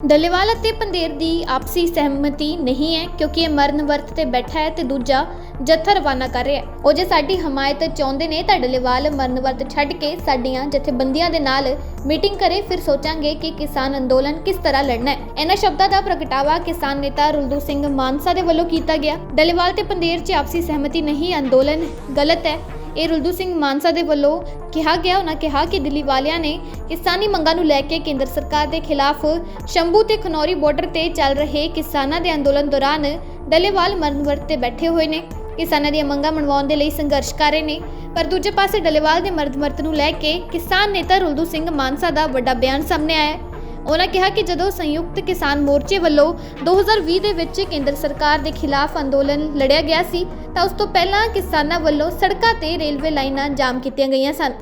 ਡੱਲੇਵਾਲ ਅਤੇ ਪੰਦੇਰ ਦੀ ਆਪਸੀ ਸਹਿਮਤੀ ਨਹੀਂ ਹੈ ਕਿਉਂਕਿ ਇਹ ਮਰਨ ਵਰਤ ਤੇ ਬੈਠਾ ਹੈ ਤੇ ਦੂਜਾ ਜੱਥਾ ਰਵਾਨਾ ਕਰ ਰਿਹਾ ਹੈ। ਉਹ ਜੇ ਸਾਡੀ ਹਮਾਇਤ ਚਾਹੁੰਦੇ ਨੇ ਤਾਂ ਡੱਲੇਵਾਲ ਮਰਨ ਵਰਤ ਛੱਡ ਕੇ ਸਾਡੀਆਂ ਜਥੇਬੰਦੀਆਂ ਦੇ ਨਾਲ ਮੀਟਿੰਗ ਕਰੇ, ਫਿਰ ਸੋਚਾਂਗੇ ਕਿ ਕਿਸਾਨ ਅੰਦੋਲਨ ਕਿਸ ਤਰ੍ਹਾਂ ਲੜਨਾ ਹੈ। ਇਹਨਾਂ ਸ਼ਬਦਾਂ ਦਾ ਪ੍ਰਗਟਾਵਾ ਕਿਸਾਨ ਨੇਤਾ ਰੁਲਦੂ ਸਿੰਘ ਮਾਨਸਾ ਦੇ ਵੱਲੋਂ ਕੀਤਾ ਗਿਆ। ਡੱਲੇਵਾਲ ਤੇ ਪੰਦੇਰ 'ਚ ਆਪਸੀ ਸਹਿਮਤੀ ਨਹੀਂ, ਅੰਦੋਲਨ ਗਲਤ ਹੈ। ਇਹ ਰੁਲਦੂ ਸਿੰਘ ਮਾਨਸਾ ਦੇ ਵੱਲੋਂ ਕਿਹਾ ਗਿਆ, ਉਹਨਾਂ ਕਿਹਾ ਕਿ ਦਿੱਲੀ ਵਾਲਿਆਂ ਨੇ ਕਿਸਾਨੀ ਮੰਗਾਂ ਨੂੰ ਲੈ ਕੇ ਕੇਂਦਰ ਸਰਕਾਰ ਦੇ ਖਿਲਾਫ ਸ਼ੰਭੂ ਤੇ ਖਨੌਰੀ ਬਾਰਡਰ ਤੇ ਚੱਲ ਰਹੇ ਕਿਸਾਨਾਂ ਦੇ ਅੰਦੋਲਨ ਦੌਰਾਨ ਡੱਲੇਵਾਲ ਮਰਨ ਵਰਤ ਤੇ ਬੈਠੇ ਹੋਏ ਨੇ। ਕਿਸਾਨਾਂ ਦੀਆਂ ਮੰਗਾਂ ਮਨਵਾਉਣ ਦੇ ਲਈ ਸੰਘਰਸ਼ ਕਰ ਰਹੇ ਨੇ। ਪਰ ਦੂਜੇ ਪਾਸੇ ਡੱਲੇਵਾਲ ਦੇ ਮਰਦ ਵਰਤ ਨੂੰ ਲੈ ਕੇ ਕਿਸਾਨ ਨੇਤਾ ਰੁਲਦੂ ਸਿੰਘ ਮਾਨਸਾ ਦਾ ਵੱਡਾ ਬਿਆਨ ਸਾਹਮਣੇ ਆਇਆ ਹੈ। ਉਹਨਾਂ ਕਿਹਾ ਕਿ ਜਦੋਂ ਸੰਯੁਕਤ ਕਿਸਾਨ ਮੋਰਚੇ ਵੱਲੋਂ 2020 ਦੇ ਵਿੱਚ ਕੇਂਦਰ ਸਰਕਾਰ ਦੇ ਖਿਲਾਫ ਅੰਦੋਲਨ ਲੜਿਆ ਗਿਆ ਸੀ, ਤਾਂ ਉਸ ਤੋਂ ਪਹਿਲਾਂ ਕਿਸਾਨਾਂ ਵੱਲੋਂ ਸੜਕਾਂ ਤੇ ਰੇਲਵੇ ਲਾਈਨਾਂ ਜਾਮ ਕੀਤੀਆਂ ਗਈਆਂ ਸਨ।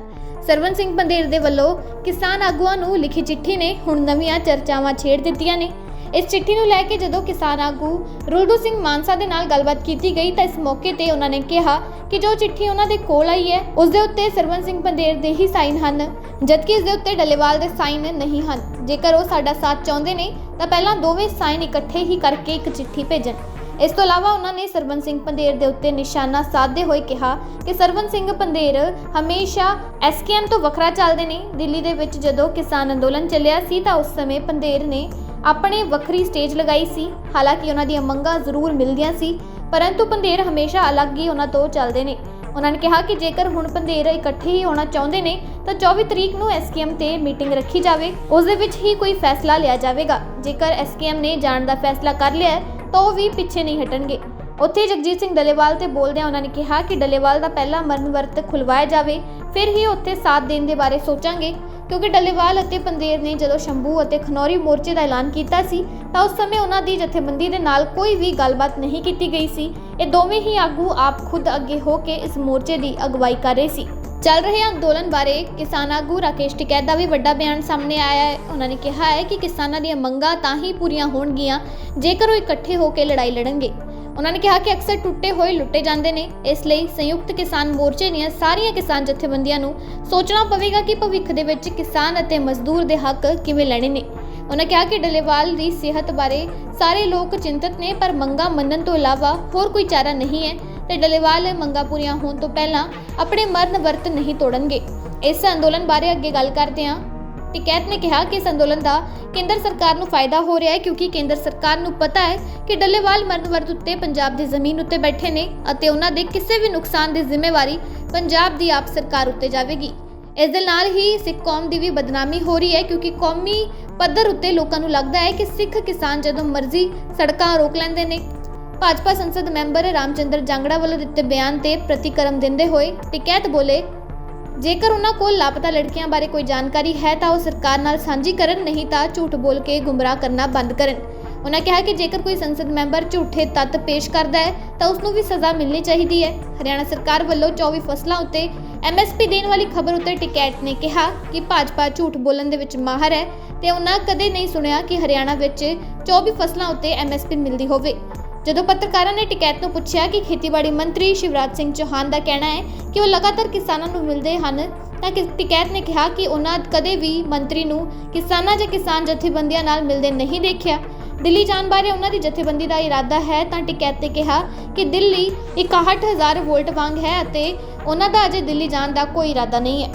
ਸਰਵਨ ਸਿੰਘ ਬੰਦੇਰ ਦੇ ਵੱਲੋਂ ਕਿਸਾਨ ਆਗੂਆਂ ਨੂੰ ਲਿਖੀ ਚਿੱਠੀ ਨੇ ਹੁਣ ਨਵੀਆਂ ਚਰਚਾਵਾਂ ਛੇੜ ਦਿੱਤੀਆਂ ਨੇ। ਇਸ ਚਿੱਠੀ ਨੂੰ ਲੈ ਕੇ ਜਦੋਂ ਕਿਸਾਨ ਆਗੂ ਰੁਲਦੂ ਸਿੰਘ ਮਾਨਸਾ ਦੇ ਨਾਲ ਗੱਲਬਾਤ ਕੀਤੀ ਗਈ, ਤਾਂ ਇਸ ਮੌਕੇ ਤੇ ਉਹਨਾਂ ਨੇ ਕਿਹਾ ਕਿ ਜੋ ਚਿੱਠੀ ਉਹਨਾਂ ਦੇ ਕੋਲ ਆਈ ਹੈ, ਉਸ ਦੇ ਉੱਤੇ ਸਰਵਨ ਸਿੰਘ ਬੰਦੇਰ ਦੇ ਹੀ ਸਾਈਨ ਹਨ, ਜਦਕਿ ਇਸ ਦੇ ਉੱਤੇ ਡੱਲੇਵਾਲ ਦੇ ਸਾਈਨ ਨਹੀਂ ਹਨ। ਜੇਕਰ ਉਹ ਸਾਡਾ ਸਾਥ ਚਾਹੁੰਦੇ ਨੇ, ਤਾਂ ਪਹਿਲਾਂ ਦੋਵੇਂ ਸਾਈਨ ਇਕੱਠੇ ਹੀ ਕਰਕੇ ਇੱਕ ਚਿੱਠੀ ਭੇਜਣ। ਇਸ ਤੋਂ ਇਲਾਵਾ ਉਹਨਾਂ ਨੇ ਸਰਵਨ ਸਿੰਘ ਪੰਦੇਰ ਦੇ ਉੱਤੇ ਨਿਸ਼ਾਨਾ ਸਾਧਦੇ ਹੋਏ ਕਿਹਾ ਕਿ ਸਰਵਨ ਸਿੰਘ ਪੰਦੇਰ ਹਮੇਸ਼ਾ ਐਸਕੇਐਮ ਤੋਂ ਵੱਖਰਾ ਚੱਲਦੇ ਨੇ। ਦਿੱਲੀ ਦੇ ਵਿੱਚ ਜਦੋਂ ਕਿਸਾਨ ਅੰਦੋਲਨ ਚੱਲਿਆ ਸੀ, ਤਾਂ ਉਸ ਸਮੇਂ ਪੰਦੇਰ ਨੇ ਆਪਣੇ ਵੱਖਰੀ ਸਟੇਜ ਲਗਾਈ ਸੀ। ਹਾਲਾਂਕਿ ਉਹਨਾਂ ਦੀਆਂ ਮੰਗਾਂ ਜ਼ਰੂਰ ਮਿਲਦੀਆਂ ਸੀ, ਪਰੰਤੂ ਪੰਦੇਰ ਹਮੇਸ਼ਾ ਅਲੱਗ ਹੀ ਉਹਨਾਂ ਤੋਂ ਚੱਲਦੇ ਨੇ। ਉਹਨਾਂ ਨੇ ਕਿਹਾ ਕਿ ਜੇਕਰ ਹੁਣ ਪੰਦੇਰ ਇਕੱਠੇ ਹੀ ਹੋਣਾ ਚਾਹੁੰਦੇ ਨੇ, ਤਾਂ 24 ਤਰੀਕ ਨੂੰ ਐਸਕੇਐਮ ਤੇ ਮੀਟਿੰਗ ਰੱਖੀ ਜਾਵੇ। ਉਸ ਦੇ ਵਿੱਚ ਹੀ ਕੋਈ ਫੈਸਲਾ ਲਿਆ ਜਾਵੇਗਾ। ਜੇਕਰ ਐਸਕੇਐਮ ਨੇ ਜਾਣ ਦਾ ਫੈਸਲਾ ਕਰ ਲਿਆ ਤਾਂ ਉਹ ਵੀ ਪਿੱਛੇ ਨਹੀਂ ਹਟਣਗੇ। ਉੱਥੇ ਜਗਜੀਤ ਸਿੰਘ ਡੱਲੇਵਾਲ ਤੇ ਬੋਲਦਿਆਂ ਉਹਨਾਂ ਨੇ ਕਿਹਾ ਕਿ ਡੱਲੇਵਾਲ ਦਾ ਪਹਿਲਾ ਮਰਨ ਵਰਤ ਖੁਲਵਾਇਆ ਜਾਵੇ, ਫਿਰ ਹੀ ਉੱਥੇ ਸਾਥ ਦੇਣ ਦੇ ਬਾਰੇ ਸੋਚਾਂਗੇ। ਕਿਉਂਕਿ ਡੱਲੇਵਾਲ ਅਤੇ ਪੰਦੇਰ ਨੇ ਜਦੋਂ ਸ਼ੰਭੂ ਅਤੇ ਖਨੌਰੀ ਮੋਰਚੇ ਦਾ ਐਲਾਨ ਕੀਤਾ ਸੀ, ਤਾਂ ਉਸ ਸਮੇਂ ਉਹਨਾਂ ਦੀ ਜਥੇਬੰਦੀ ਦੇ ਨਾਲ ਕੋਈ ਵੀ ਗੱਲਬਾਤ ਨਹੀਂ ਕੀਤੀ ਗਈ ਸੀ। ਇਹ ਦੋਵੇਂ ਹੀ ਆਗੂ ਆਪ ਖੁਦ ਅੱਗੇ ਹੋ ਕੇ ਇਸ ਮੋਰਚੇ ਦੀ ਅਗਵਾਈ ਕਰ ਰਹੇ ਸੀ। ਚੱਲ ਰਹੇ ਅੰਦੋਲਨ ਬਾਰੇ ਕਿਸਾਨ ਆਗੂ ਰਾਕੇਸ਼ ਟਿਕੈਤ ਦਾ ਵੀ ਵੱਡਾ ਬਿਆਨ ਸਾਹਮਣੇ ਆਇਆ ਹੈ। ਉਹਨਾਂ ਨੇ ਕਿਹਾ ਹੈ ਕਿ ਕਿਸਾਨਾਂ ਦੀਆਂ ਮੰਗਾਂ ਤਾਂ ਹੀ ਪੂਰੀਆਂ ਹੋਣਗੀਆਂ, ਜੇਕਰ ਉਹ ਇਕੱਠੇ ਹੋ ਕੇ ਲੜਾਈ ਲੜਨਗੇ। ਉਹਨਾਂ ਨੇ ਕਿਹਾ ਕਿ ਅਕਸਰ ਟੁੱਟੇ ਹੋਏ ਲੁੱਟੇ ਜਾਂਦੇ ਨੇ। ਇਸ ਲਈ ਸੰਯੁਕਤ ਕਿਸਾਨ ਮੋਰਚੇ ਦੀਆਂ ਸਾਰੀਆਂ ਕਿਸਾਨ ਜਥੇਬੰਦੀਆਂ ਨੂੰ ਸੋਚਣਾ ਪਵੇਗਾ ਕਿ ਭਵਿੱਖ ਦੇ ਵਿੱਚ ਕਿਸਾਨ ਅਤੇ ਮਜ਼ਦੂਰ ਦੇ ਹੱਕ ਕਿਵੇਂ ਲੈਣੇ ਨੇ। ਉਹਨਾਂ ਕਿਹਾ ਕਿ ਡੱਲੇਵਾਲ ਦੀ ਸਿਹਤ ਬਾਰੇ ਸਾਰੇ ਲੋਕ ਚਿੰਤਤ ਨੇ, ਪਰ ਮੰਗਾਂ ਮੰਨਣ ਤੋਂ ਇਲਾਵਾ ਹੋਰ ਕੋਈ ਚਾਰਾ ਨਹੀਂ ਹੈ ਤੇ ਡੱਲੇਵਾਲ ਮੰਗਾਂ ਪੂਰੀਆਂ ਹੋਣ ਤੋਂ ਪਹਿਲਾਂ ਆਪਣੇ ਮਰਨ ਵਰਤ ਨਹੀਂ ਤੋੜਨਗੇ। ਇਸ ਅੰਦੋਲਨ ਬਾਰੇ ਅੱਗੇ ਗੱਲ ਕਰਦੇ ਹਾਂ। ਟਿਕੈਤ ਨੇ ਕਿਹਾ ਕਿ ਇਸ ਅੰਦੋਲਨ ਦਾ ਕੇਂਦਰ ਸਰਕਾਰ ਨੂੰ ਫਾਇਦਾ ਹੋ ਰਿਹਾ ਹੈ ਕਿਉਂਕਿ ਕੇਂਦਰ ਸਰਕਾਰ ਨੂੰ ਪਤਾ ਹੈ ਕਿ ਡੱਲੇਵਾਲ ਮਰਨ ਉੱਤੇ ਪੰਜਾਬ ਦੀ ਜ਼ਮੀਨ ਉੱਤੇ ਬੈਠੇ ਨੇ ਅਤੇ ਉਹਨਾਂ ਦੇ ਕਿਸੇ ਵੀ ਨੁਕਸਾਨ ਦੀ ਜ਼ਿੰਮੇਵਾਰੀ ਪੰਜਾਬ ਦੀ ਆਪ ਸਰਕਾਰ ਉੱਤੇ ਜਾਵੇਗੀ। ਇਸ ਦੇ ਨਾਲ ਹੀ ਸਿੱਖ ਕੌਮ ਦੀ ਵੀ ਬਦਨਾਮੀ ਹੋ ਰਹੀ ਹੈ ਕਿਉਂਕਿ ਕੌਮੀ ਪੱਧਰ ਉੱਤੇ ਲੋਕਾਂ ਨੂੰ ਲੱਗਦਾ ਹੈ ਕਿ ਸਿੱਖ ਕਿਸਾਨ ਜਦੋਂ ਮਰਜ਼ੀ ਸੜਕਾਂ ਰੋਕ ਲੈਂਦੇ ਨੇ। ਭਾਜਪਾ ਸੰਸਦ ਮੈਂਬਰ ਰਾਮਚੰਦਰ ਜਾਂਗੜਾ ਵੱਲੋਂ ਦਿੱਤੇ ਬਿਆਨ ਤੇ ਪ੍ਰਤੀਕਰਮ ਦਿੰਦੇ ਹੋਏ ਟਿਕੈਤ ਬੋਲੇ ਜੇਕਰ ਉਹਨਾਂ ਕੋਲ ਲਾਪਤਾ ਲੜਕੀਆਂ ਬਾਰੇ ਕੋਈ ਜਾਣਕਾਰੀ ਹੈ ਤਾਂ ਉਹ ਸਰਕਾਰ ਨਾਲ ਸਾਂਝੀ ਕਰਨ, ਨਹੀਂ ਤਾਂ ਝੂਠ ਬੋਲ ਕੇ ਗੁੰਮਰਾਹ ਕਰਨਾ ਬੰਦ ਕਰਨ। ਉਹਨਾਂ ਕਿਹਾ ਕਿ ਜੇਕਰ ਕੋਈ ਸੰਸਦ ਮੈਂਬਰ ਝੂਠੇ ਤੱਤ ਪੇਸ਼ ਕਰਦਾ ਹੈ, ਤਾਂ ਉਸ ਨੂੰ ਵੀ ਸਜ਼ਾ ਮਿਲਣੀ ਚਾਹੀਦੀ ਹੈ। ਹਰਿਆਣਾ ਸਰਕਾਰ ਵੱਲੋਂ 24 ਫਸਲਾਂ ਉੱਤੇ ਐਮਐਸਪੀ ਦੇਣ ਵਾਲੀ ਖਬਰ ਉੱਤੇ ਟਿਕੈਟ ਨੇ ਕਿਹਾ ਕਿ ਭਾਜਪਾ ਝੂਠ ਬੋਲਣ ਦੇ ਵਿੱਚ ਮਾਹਰ ਹੈ ਤੇ ਉਹਨਾਂ ਕਦੇ ਨਹੀਂ ਸੁਣਿਆ ਕਿ ਹਰਿਆਣਾ ਵਿੱਚ 24 ਫਸਲਾਂ ਉੱਤੇ ਐਮਐਸਪੀ ਮਿਲਦੀ ਹੋਵੇ। ਜਦੋਂ ਪੱਤਰਕਾਰਾਂ ਨੇ ਟਿਕੈਤ ਨੂੰ ਪੁੱਛਿਆ ਕਿ ਖੇਤੀਬਾੜੀ ਮੰਤਰੀ ਸ਼ਿਵਰਾਜ ਸਿੰਘ ਚੌਹਾਨ ਦਾ ਕਹਿਣਾ ਹੈ ਕਿ ਉਹ ਲਗਾਤਾਰ ਕਿਸਾਨਾਂ ਨੂੰ ਮਿਲਦੇ ਹਨ, ਤਾਂ ਕਿ ਟਿਕੈਤ ਨੇ ਕਿਹਾ ਕਿ ਉਹਨਾਂ ਕਦੇ ਵੀ ਮੰਤਰੀ ਨੂੰ ਕਿਸਾਨਾਂ ਜਾਂ ਕਿਸਾਨ ਜਥੇਬੰਦੀਆਂ ਨਾਲ ਮਿਲਦੇ ਨਹੀਂ ਦੇਖਿਆ। ਦਿੱਲੀ ਜਾਣ ਬਾਰੇ ਉਹਨਾਂ ਦੀ ਜਥੇਬੰਦੀ ਦਾ ਇਰਾਦਾ ਹੈ, ਤਾਂ ਟਿਕੈਤ ਨੇ ਕਿਹਾ ਕਿ ਦਿੱਲੀ 61000 ਵੋਲਟ ਵਾਂਗ ਹੈ ਅਤੇ ਉਹਨਾਂ ਦਾ ਅਜੇ ਦਿੱਲੀ ਜਾਣ ਦਾ ਕੋਈ ਇਰਾਦਾ ਨਹੀਂ ਹੈ।